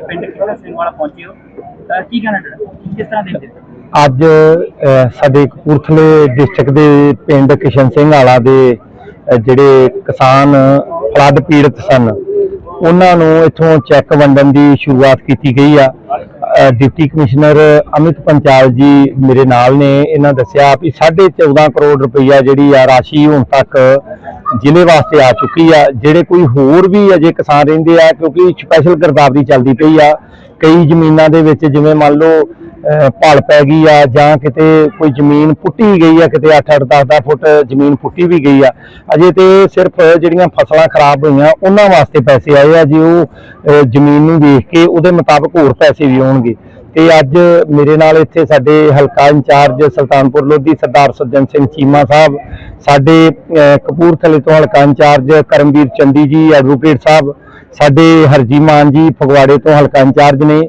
ਪਿੰਡ ਕਿਸ਼ਨ ਸਿੰਘ ਵਾਲਾ ਪਹੁੰਚੇ ਹੋ? ਤਾਂ ਕੀ ਕਹਿਣਾ ਤੁਹਾਡਾ? ਕਿਸ ਤਰ੍ਹਾਂ ਦੇਖਦੇ ਹੋ? ਅੱਜ ਸਾਡੇ ਕਪੂਰਥਲੇ ਡਿਸਟ੍ਰਿਕਟ ਦੇ ਪਿੰਡ ਕਿਸ਼ਨ ਸਿੰਘ ਵਾਲਾ ਦੇ ਜਿਹੜੇ ਕਿਸਾਨ ਫਲੱਡ ਪੀੜਤ ਸਨ, ਉਹਨਾਂ ਨੂੰ ਇਥੋਂ ਚੈੱਕ ਵੰਡਣ ਦੀ ਸ਼ੁਰੂਆਤ ਕੀਤੀ ਗਈ ਆ। ਡਿਪਟੀ ਕਮਿਸ਼ਨਰ ਅਮਿਤ ਪੰਚਾਲ ਜੀ ਮੇਰੇ ਨਾਲ ਨੇ, ਇਹਨਾਂ ਦੱਸਿਆ ਵੀ 14.5 ਕਰੋੜ ਰੁਪਈਆ ਜਿਹੜੀ ਆ ਰਾਸ਼ੀ ਹੁਣ ਤੱਕ ਜ਼ਿਲ੍ਹੇ ਵਾਸਤੇ ਆ ਚੁੱਕੀ ਆ, ਜਿਹੜੇ ਕੋਈ ਹੋਰ ਵੀ ਅਜੇ ਕਿਸਾਨ ਰਹਿੰਦੇ ਆ, ਕਿਉਂਕਿ ਸਪੈਸ਼ਲ ਗਰਦਾਵਰੀ ਚੱਲਦੀ ਪਈ ਆ, ਕਈ ਜ਼ਮੀਨਾਂ ਦੇ ਵਿੱਚ, ਜਿਵੇਂ ਮੰਨ ਲਓ ਭਲ ਪੈ ਗਈ ਆ ਜਾਂ ਕਿਤੇ ਕੋਈ ਜ਼ਮੀਨ ਪੁੱਟੀ ਗਈ ਆ, ਕਿਤੇ 8-8 10-10 ਫੁੱਟ ਜ਼ਮੀਨ ਪੁੱਟੀ ਵੀ ਗਈ ਆ। ਅਜੇ ਤੇ ਸਿਰਫ ਜਿਹੜੀਆਂ ਫਸਲਾਂ ਖਰਾਬ ਹੋਈਆਂ, ਉਹਨਾਂ ਵਾਸਤੇ ਪੈਸੇ ਆਏ ਆ, ਜੇ ਉਹ ਜ਼ਮੀਨ ਨੂੰ ਵੇਖ ਕੇ ਉਹਦੇ ਮੁਤਾਬਕ ਹੋਰ ਪੈਸੇ ਵੀ ਆਉਣਗੇ। ਤੇ ਅੱਜ ਮੇਰੇ ਨਾਲ ਇੱਥੇ ਸਾਡੇ ਹਲਕਾ ਇੰਚਾਰਜ ਸੁਲਤਾਨਪੁਰ ਲੋਧੀ ਸਰਦਾਰ ਸੱਜਣ ਸਿੰਘ ਚੀਮਾ ਸਾਹਿਬ, ਸਾਡੇ ਕਪੂਰਥਲੇ ਤੋਂ ਹਲਕਾ ਇੰਚਾਰਜ ਕਰਮਵੀਰ ਚੰਡੀ ਜੀ, ਐਡਵੋਕੇਟ ਸਾਹਿਬ, ਸਾਡੇ ਹਰਜੀ ਮਾਨ ਜੀ ਫਗਵਾੜੇ ਤੋਂ ਹਲਕਾ ਇੰਚਾਰਜ ਨੇ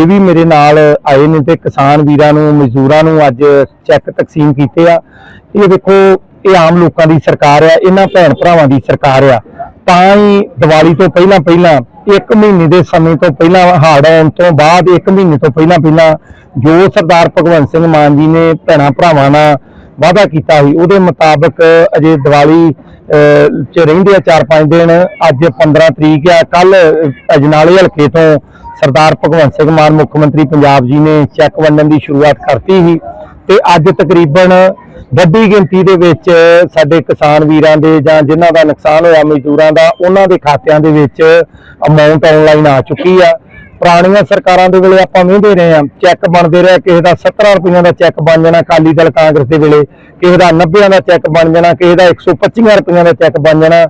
ਇਹ ਵੀ ਮੇਰੇ ਨਾਲ ਆਏ ਨੇ ਤੇ ਕਿਸਾਨ ਵੀਰਾਂ ਨੂੰ ਮਜ਼ਦੂਰਾਂ ਨੂੰ ਅੱਜ ਚੈੱਕ ਤਕਸੀਮ ਕੀਤੇ ਆ। ਇਹ ਦੇਖੋ ਇਹ ਆਮ ਲੋਕਾਂ ਦੀ ਸਰਕਾਰ ਆ ਇਹਨਾਂ ਭੈਣ ਭਰਾਵਾਂ ਦੀ ਸਰਕਾਰ ਆ। ਤਾਂ ਹੀ ਦੀਵਾਲੀ ਤੋਂ ਪਹਿਲਾਂ ਪਹਿਲਾਂ ਇੱਕ ਮਹੀਨੇ ਦੇ ਸਮੇਂ ਤੋਂ ਪਹਿਲਾਂ ਹੜ੍ਹ ਆਉਣ ਤੋਂ ਬਾਅਦ ਇੱਕ ਮਹੀਨੇ ਤੋਂ ਪਹਿਲਾਂ ਪਹਿਲਾਂ ਜੋ ਸਰਦਾਰ ਭਗਵੰਤ ਸਿੰਘ ਮਾਨ ਜੀ ਨੇ ਭੈਣਾਂ ਭਰਾਵਾਂ ਨਾਲ ਵਾਅਦਾ ਕੀਤਾ ਸੀ ਉਹਦੇ ਮੁਤਾਬਕ ਅਜੇ ਦੀਵਾਲੀ ਅਹ, ਚ ਰਹਿੰਦੇ ਆ 4-5 ਦਿਨ। ਅੱਜ 15 ਤਰੀਕ ਆ ਕੱਲ ਅਜਨਾਲੇ ਹਲਕੇ ਤੋਂ ਸਰਦਾਰ ਭਗਵੰਤ ਸਿੰਘ ਮਾਨ, ਮੁੱਖ ਮੰਤਰੀ ਪੰਜਾਬ ਜੀ ਨੇ ਚੈੱਕ ਵੰਡਣ ਦੀ ਸ਼ੁਰੂਆਤ ਕਰਤੀ ਸੀ ਤੇ ਅੱਜ ਤਕਰੀਬਨ ਵੱਡੀ ਗਿਣਤੀ ਦੇ ਵਿੱਚ ਸਾਡੇ ਕਿਸਾਨ ਵੀਰਾਂ ਦੇ ਜਾਂ ਜਿਨ੍ਹਾਂ ਦਾ ਨੁਕਸਾਨ ਹੋਇਆ ਮਜ਼ਦੂਰਾਂ ਦਾ, ਉਹਨਾਂ ਦੇ ਖਾਤਿਆਂ ਦੇ ਵਿੱਚ ਅਮਾਉਂਟ ਆਨਲਾਈਨ ਆ ਚੁੱਕੀ ਆ। ਪੁਰਾਣੀਆਂ ਸਰਕਾਰਾਂ ਦੇ ਵੇਲੇ ਆਪਾਂ ਵੇਂਦੇ ਰਹੇ ਆ ਚੈੱਕ ਬਣਦੇ ਰਹੇ, ਕਿਸੇ ਦਾ 70 ਰੁਪਈਆਂ ਦਾ ਚੈੱਕ ਬਣ ਜਾਣਾ ਅਕਾਲੀ ਦਲ ਕਾਂਗਰਸ ਦੇ ਵੇਲੇ, ਕਿਸੇ ਦਾ 90 ਦਾ ਚੈੱਕ ਬਣ ਜਾਣਾ, ਕਿਸੇ ਦਾ 125 ਰੁਪਈਆਂ ਦਾ ਚੈੱਕ ਬਣ ਜਾਣਾ,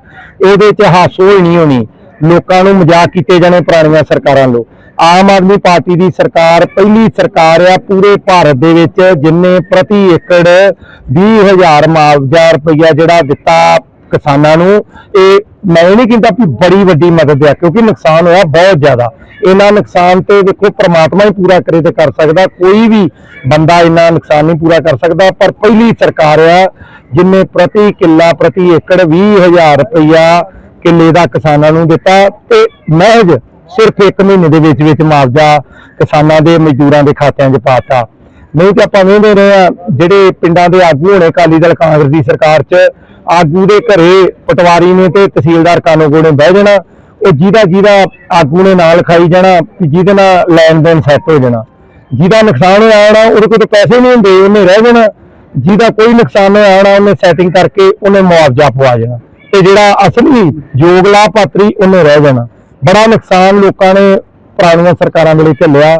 ਇਹਦੇ 'ਚ ਹਾਸੋ ਹੀ ਨਹੀਂ ਹੋਣੀ। ਲੋਕਾਂ ਨੂੰ ਮਜ਼ਾਕ ਕੀਤੇ ਜਾਣੇ ਪੁਰਾਣੀਆਂ ਸਰਕਾਰਾਂ ਲੋ ਆਮ ਆਦਮੀ ਪਾਰਟੀ ਦੀ ਸਰਕਾਰ ਪਹਿਲੀ ਸਰਕਾਰ ਆ ਪੂਰੇ ਭਾਰਤ ਦੇ ਵਿੱਚ, ਜਿੰਨੇ ਪ੍ਰਤੀ ਏਕੜ 20000 ਮੁਆਵਜ਼ਾ ਰੁਪਈਆ ਜਿਹੜਾ ਦਿੱਤਾ ਕਿਸਾਨਾਂ ਨੂੰ, ਇਹ ਮੈਂ ਇਹ ਨਹੀਂ ਕਹਿੰਦਾ ਵੀ ਬੜੀ ਵੱਡੀ ਮਦਦ ਆ, ਕਿਉਂਕਿ ਨੁਕਸਾਨ ਹੋਇਆ ਬਹੁਤ ਜ਼ਿਆਦਾ। ਇਹਨਾਂ ਨੁਕਸਾਨ ਤੇ ਦੇਖੋ ਪ੍ਰਮਾਤਮਾ ਹੀ ਪੂਰਾ ਕਰੇ ਤੇ ਕਰ ਸਕਦਾ, ਕੋਈ ਵੀ ਬੰਦਾ ਇਹਨਾਂ ਨੁਕਸਾਨ ਨਹੀਂ ਪੂਰਾ ਕਰ ਸਕਦਾ, ਪਰ ਪਹਿਲੀ ਸਰਕਾਰ ਆ, ਜਿਨੇ ਪ੍ਰਤੀ ਕਿੱਲਾ, ਪ੍ਰਤੀ ਏਕੜ 20000 ਰੁਪਈਆ ਕਿੱਲੇ ਦਾ ਕਿਸਾਨਾਂ ਨੂੰ ਦਿੱਤਾ, ਤੇ ਮਹਿਜ ਸਿਰਫ 1 ਮਹੀਨੇ ਦੇ ਵਿੱਚ ਵਿੱਚ ਮੁਆਵਜ਼ਾ ਕਿਸਾਨਾਂ ਦੇ ਮਜ਼ਦੂਰਾਂ ਦੇ ਖਾਤਿਆਂ 'ਚ ਪਾਤਾ ਨਹੀਂ ਤੇ ਆਪਾਂ ਵੇਖਦੇ ਰਹੇ ਆ ਜਿਹੜੇ ਪਿੰਡਾਂ ਦੇ ਆਗੂ ਹੋਣੇ ਅਕਾਲੀ ਦਲ, ਕਾਂਗਰਸ ਦੀ ਸਰਕਾਰ 'ਚ, ਆਗੂ ਦੇ ਘਰੇ ਪਟਵਾਰੀ ਨੇ ਤੇ ਤਹਿਸੀਲਦਾਰ ਕਾਨੂੰਗੋ ਨੇ ਬਹਿ ਜਾਣਾ, ਉਹ ਜਿਹਦਾ ਜਿਹਦਾ ਆਗੂ ਨੇ ਨਾਲ ਖਾਈ ਜਾਣਾ, ਜਿਹਦੇ ਨਾਲ ਲੈਣ ਦੇਣ ਸੈੱਟ ਹੋ ਜਾਣਾ। ਜਿਹਦਾ ਨੁਕਸਾਨ ਹੋਇਆ ਹੋਣਾ, ਉਹਦੇ ਕੋਲ ਪੈਸੇ ਨਹੀਂ ਹੁੰਦੇ, ਉਹਨੇ ਰਹਿ ਜਾਣਾ। ਜਿਹਦਾ ਕੋਈ ਨੁਕਸਾਨ ਹੋਇਆ ਹੋਣਾ, ਉਹਨੇ ਸੈਟਿੰਗ ਕਰਕੇ ਉਹਨੇ ਮੁਆਵਜ਼ਾ ਪਵਾ ਜਾਣਾ ਤੇ ਜਿਹੜਾ ਅਸਲੀ ਯੋਗ ਲਾਭਪਾਤਰੀ, ਉਹਨੇ ਰਹਿ ਜਾਣਾ। ਬੜਾ ਨੁਕਸਾਨ ਲੋਕਾਂ ਨੇ ਪੁਰਾਣੀਆਂ ਸਰਕਾਰਾਂ ਵੇਲੇ ਝੱਲਿਆ।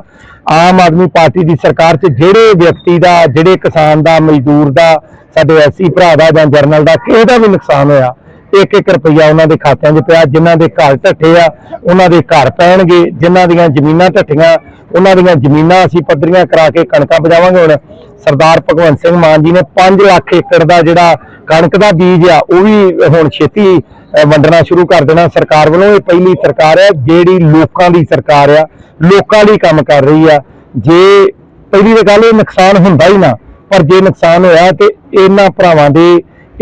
ਆਮ ਆਦਮੀ ਪਾਰਟੀ ਦੀ ਸਰਕਾਰ 'ਚ ਜਿਹੜੇ ਵਿਅਕਤੀ ਦਾ, ਜਿਹੜੇ ਕਿਸਾਨ ਦਾ, ਮਜ਼ਦੂਰ ਦਾ, ਸਾਡੇ ਐਸੀ ਭਰਾ ਦਾ ਜਾਂ ਜਰਨਲ ਦਾ ਕਿਸੇ ਦਾ ਵੀ ਨੁਕਸਾਨ ਹੋਇਆ ਇੱਕ ਇੱਕ ਰੁਪਈਆ ਉਹਨਾਂ ਦੇ ਖਾਤਿਆਂ 'ਚ ਪਿਆ। ਜਿਨ੍ਹਾਂ ਦੇ ਘਰ ਢੱਠੇ ਆ, ਉਹਨਾਂ ਦੇ ਘਰ ਪੈਣਗੇ। ਜਿਨ੍ਹਾਂ ਦੀਆਂ ਜ਼ਮੀਨਾਂ ਢੱਠੀਆਂ, ਉਹਨਾਂ ਦੀਆਂ ਜ਼ਮੀਨਾਂ ਅਸੀਂ ਪੱਧਰੀਆਂ ਕਰਾ ਕੇ ਕਣਕਾਂ ਪਜਾਵਾਂਗੇ ਹੁਣ। ਸਰਦਾਰ ਭਗਵੰਤ ਸਿੰਘ ਮਾਨ ਜੀ ਨੇ 5 ਲੱਖ ਏਕੜ ਦਾ ਜਿਹੜਾ ਕਣਕ ਦਾ ਬੀਜ ਆ, ਉਹ ਵੀ ਹੁਣ ਛੇਤੀ ਵੰਡਣਾ ਸ਼ੁਰੂ ਕਰ ਦੇਣਾ। ਸਰਕਾਰ ਵੱਲੋਂ ਇਹ ਪਹਿਲੀ ਸਰਕਾਰ ਹੈ ਜਿਹੜੀ ਲੋਕਾਂ ਦੀ ਸਰਕਾਰ ਆ ਲੋਕਾਂ ਲਈ ਕੰਮ ਕਰ ਰਹੀ ਆ। ਜੇ ਪਹਿਲੀ ਤਾਂ ਗੱਲ ਇਹ ਨੁਕਸਾਨ ਹੁੰਦਾ ਹੀ ਨਾ ਪਰ ਜੇ ਨੁਕਸਾਨ ਹੋਇਆ ਤੇ ਇਹਨਾਂ ਭਰਾਵਾਂ ਦੇ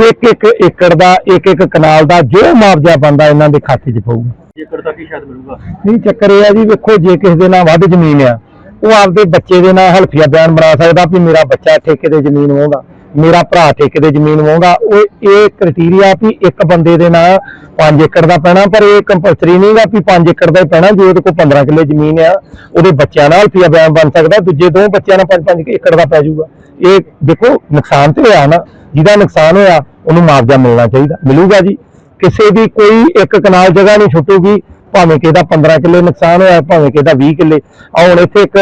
ਇੱਕ ਇੱਕ ਏਕੜ ਦਾ ਇੱਕ ਇੱਕ ਕਨਾਲ ਦਾ ਜੋ ਮੁਆਵਜ਼ਾ ਬੰਦਾ ਇਹਨਾਂ ਦੇ ਖਾਤੇ 'ਚ ਪਊਗਾ। ਜੇਕਰ ਤਾਂ ਕੀ ਸ਼ਾਇਦ ਮਿਲੂਗਾ? ਨਹੀਂ ਚੱਕਰ ਇਹ ਆ ਜੀ ਵੇਖੋ ਜੇ ਕਿਸੇ ਦੇ ਨਾਲ ਵੱਧ ਜ਼ਮੀਨ ਆ ਉਹ ਆਪਦੇ ਬੱਚੇ ਦੇ ਨਾਲ ਹਲਫੀਆ ਬਿਆਨ ਬਣਾ ਸਕਦਾ ਵੀ ਮੇਰਾ ਬੱਚਾ ਠੇਕੇ ਤੇ ਜ਼ਮੀਨ ਹੋਊਗਾ। ਮੇਰਾ ਭਰਾ ਠੇਕੇ ਤੇ ਜ਼ਮੀਨ ਹੋਊਗਾ ਉਹ ਇਹ ਕ੍ਰਾਈਟੇਰੀਆ ਵੀ ਇੱਕ ਬੰਦੇ ਦੇ ਨਾਲ 5 ਏਕੜ ਦਾ ਪੈਣਾ, ਪਰ ਇਹ ਕੰਪਲਸਰੀ ਨਹੀਂਗਾ ਵੀ 5 ਏਕੜ ਦਾ ਹੀ ਪੈਣਾ, ਜੇ ਉਹਦੇ ਕੋਲ 15 ਕਿੱਲੇ ਜ਼ਮੀਨ ਆ, ਉਹਦੇ ਬੱਚਿਆਂ ਨਾਲ ਹਲਫੀਆ ਬਿਆਨ ਬਣ ਸਕਦਾ, ਦੂਜੇ ਦੋ ਬੱਚਿਆਂ ਨਾਲ 5-5 ਏਕੜ ਦਾ ਪੈ ਜਾਊਗਾ। ਇਹ ਦੇਖੋ, ਨੁਕਸਾਨ ਤੇ ਹੋਇਆ ਨਾ, ਜਿਹਦਾ ਨੁਕਸਾਨ ਹੋਇਆ, ਉਹਨੂੰ ਮੁਆਵਜ਼ਾ ਮਿਲਣਾ ਚਾਹੀਦਾ, ਮਿਲੂਗਾ ਜੀ। ਕਿਸੇ ਦੀ ਕੋਈ ਇੱਕ ਕਨਾਲ ਜਗ੍ਹਾ ਨਹੀਂ ਛੁੱਟੂਗੀ, ਭਾਵੇਂ ਕਿਹਦਾ 15 ਕਿੱਲੇ ਨੁਕਸਾਨ ਹੋਇਆ, ਭਾਵੇਂ ਕਿਹਦਾ 20 ਕਿੱਲੇ। ਆ ਹੁਣ ਇੱਥੇ ਇੱਕ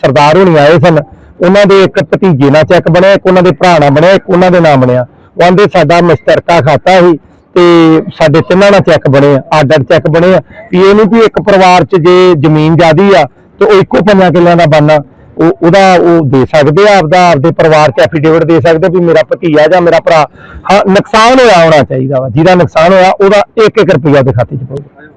ਸਰਦਾਰ ਹੋਣੀ ਆਏ ਸਨ ਉਹਨਾਂ ਦੇ ਇੱਕ ਭਤੀਜੇ ਨਾਲ ਚੈੱਕ ਬਣਿਆ, ਇੱਕ ਉਹਨਾਂ ਦੇ ਭਰਾ ਨਾਲ ਬਣਿਆ, ਇੱਕ ਉਹਨਾਂ ਦੇ ਨਾਮ ਬਣਿਆ। ਉਹ ਆਂਦੇ, ਸਾਡਾ ਮਸ਼ਤਰਕਾ ਖਾਤਾ ਸੀ ਤੇ ਸਾਡੇ ਤਿੰਨਾਂ ਨਾਲ ਚੈੱਕ ਬਣੇ ਆ ਅੱਡ ਅੱਡ ਚੈੱਕ ਬਣੇ ਆ। ਵੀ ਇਹ ਨਹੀਂ ਵੀ ਇੱਕ ਪਰਿਵਾਰ 'ਚ ਜੇ ਜ਼ਮੀਨ ਜ਼ਿਆਦੀ ਆ, ਤੇ ਉਹ ਇੱਕੋ ਪੰਜਾਂ ਕਿੱਲਿਆਂ ਦਾ ਬਣਨਾ ਉਹ, ਉਹਦਾ ਉਹ ਦੇ ਸਕਦੇ ਆ ਆਪਦਾ, ਆਪਦੇ ਪਰਿਵਾਰ 'ਚ ਐਫੀਡੇਵਿਟ ਦੇ ਸਕਦੇ ਵੀ ਮੇਰਾ ਭਤੀਆ ਜਾਂ ਮੇਰਾ ਭਰਾ, ਹਾਂ, ਨੁਕਸਾਨ ਹੋਇਆ ਹੋਣਾ ਚਾਹੀਦਾ ਵਾ, ਜਿਹਦਾ ਨੁਕਸਾਨ ਹੋਇਆ, ਉਹਦਾ 1-1 ਰੁਪਿਆ ਦੇ ਖਾਤੇ 'ਚ ਪਊਗਾ।